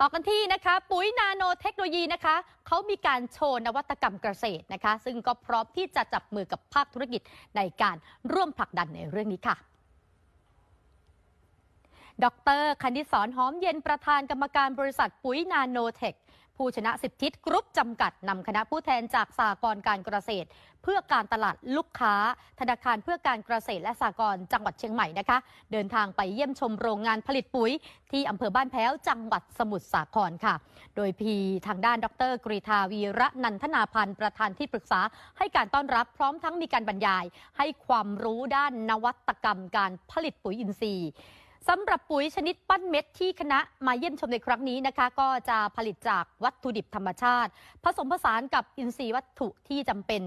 ต่อกันที่นะคะปุ๋ยนาโนเทคโนโลยีนะคะเขามีการโชว์นวัตกรรมเกษตรนะคะ ซึ่งก็พร้อมที่จะจับมือกับภาคธุรกิจในการร่วมผลักดันในเรื่องนี้ค่ะดรคณิศรหอมเย็นประธานกรรมการบริษัทปุ๋ยนาโนเทค ผู้ชนะสิบทิศกรุ๊ปจำกัดนำคณะผู้แทนจากสากรการเกษตร เพื่อการตลาดลูกค้า ธนาคารเพื่อการเกษตรและสากรจังหวัดเชียงใหม่นะคะ เดินทางไปเยี่ยมชมโรงงานผลิตปุ๋ย ที่อำเภอบ้านแพ้วจังหวัดสมุทรสาครค่ะ โดยพีทางด้านดรกรีธาวีระนันทนาพันธ์ประธานที่ปรึกษาให้การต้อนรับพร้อมทั้งมีการบรรยาย ให้ความรู้ด้านนวัตกรรมการผลิตปุ๋ยอินทรีย์ สำหรับปุ๋ยชนิดปั้นเม็ดที่คณะมาเยี่ยมชมในครั้งนี้นะคะ ก็จะผลิตจากวัตถุดิบธรรมชาติ ผสมผสานกับอินทรีย์วัตถุที่จำเป็น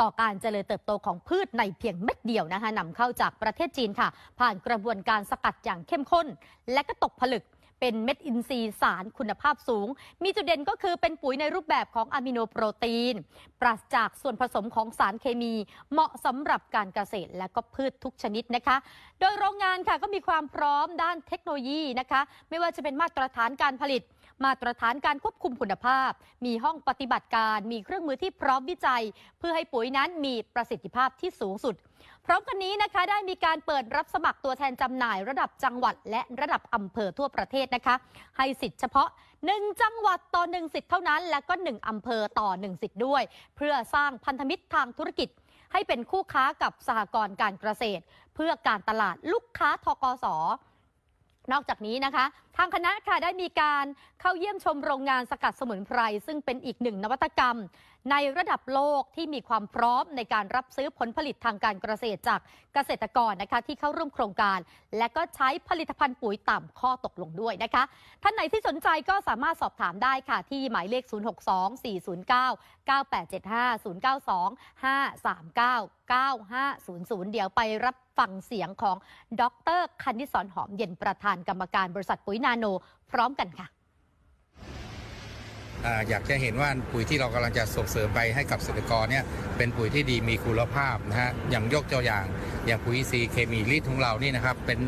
ต่อการเจริญเติบโตของพืชในเพียงเม็ดเดียวนะคะนำเข้าจากประเทศจีนค่ะ ผ่านกระบวนการสกัดอย่างเข้มข้น และก็ตกผลึก เป็นเม็ดอินทรีย์สารคุณภาพสูง มีจุดเด่นก็คือเป็นปุ๋ยในรูปแบบของอะมิโนโปรตีน ปราศจากส่วนผสมของสารเคมี เหมาะสำหรับการเกษตรและก็พืชทุกชนิดนะคะ โดยโรงงานค่ะก็มีความพร้อมด้านเทคโนโลยีนะคะ ไม่ว่าจะเป็นมาตรฐานการผลิตมาตรฐานการควบคุมคุณภาพ มีห้องปฏิบัติการ มีเครื่องมือที่พร้อมวิจัย เพื่อให้ปุ๋ยนั้นมีประสิทธิภาพที่สูงสุด พร้อมกันนี้นะคะได้มีการเปิดรับสมัครตัวแทนจำหน่าย ระดับจังหวัด และระดับอำเภอทั่วประเทศนะคะ ให้สิทธิ์เฉพาะ 1 จังหวัดต่อ 1 สิทธิ์เท่านั้น และก็ 1อำเภอต่อ 1 สิทธิ์ด้วย เพื่อสร้างพันธมิตรทางธุรกิจให้เป็นคู่ค้ากับสหกรณ์การเกษตร เพื่อการตลาดลูกค้าทกส นอกจากนี้นะคะ ทางคณะค่ะได้มีการเข้าเยี่ยมชมโรงงานสกัดสมุนไพร ซึ่งเป็นอีกหนึ่งนวัตกรรม ในระดับโลกที่มีความพร้อมในการรับซื้อผลผลิตทางการเกษตรจากเกษตรกรนะคะที่เข้าร่วมโครงการ และก็ใช้ผลิตภัณฑ์ปุ๋ยตามข้อตกลงด้วยนะคะ ท่านไหนที่สนใจก็สามารถสอบถามได้ค่ะ ที่หมายเลข 062 409 9875 092 539 9500 เดี๋ยวไปรับฟังเสียงของดรคณิตสอนหอมเย็นประธานกรรมการบริษัทปุ๋ยนาโน พร้อมกันค่ะอ่าอยากจะเห็นว่าปุ๋ยที่เรากำลังจะส่งเสริมไปให้กับเกษตรกรเนี่ยเป็นปุ๋ยที่ดีมีคุณภาพนะฮะอย่างยกตัวอย่าง อย่างปุ๋ยอินทรีย์เคมีลิตของเรานี่นะครับเป็น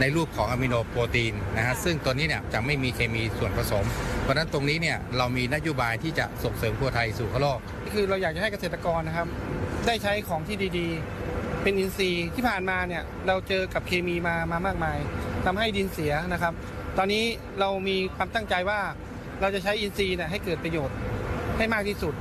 ในรูปของอะมิโนโปรตีนนะฮะซึ่งตัวนี้เนี่ยจะไม่มีเคมีส่วนผสม เพราะฉะนั้นตรงนี้เนี่ยเรามีนโยบายที่จะส่งเสริมครัวไทยสู่โลกคือเราอยากจะให้เกษตรกรนะครับ ได้ใช้ของที่ดีๆ เป็นอินทรีย์ที่ผ่านมาเนี่ยเราเจอกับเคมีมามามากมาย ทำให้ดินเสียนะครับ ตอนนี้เรามีความตั้งใจว่าเราจะใช้อินทรีย์เนี่ยให้เกิดประโยชน์ให้มากที่สุด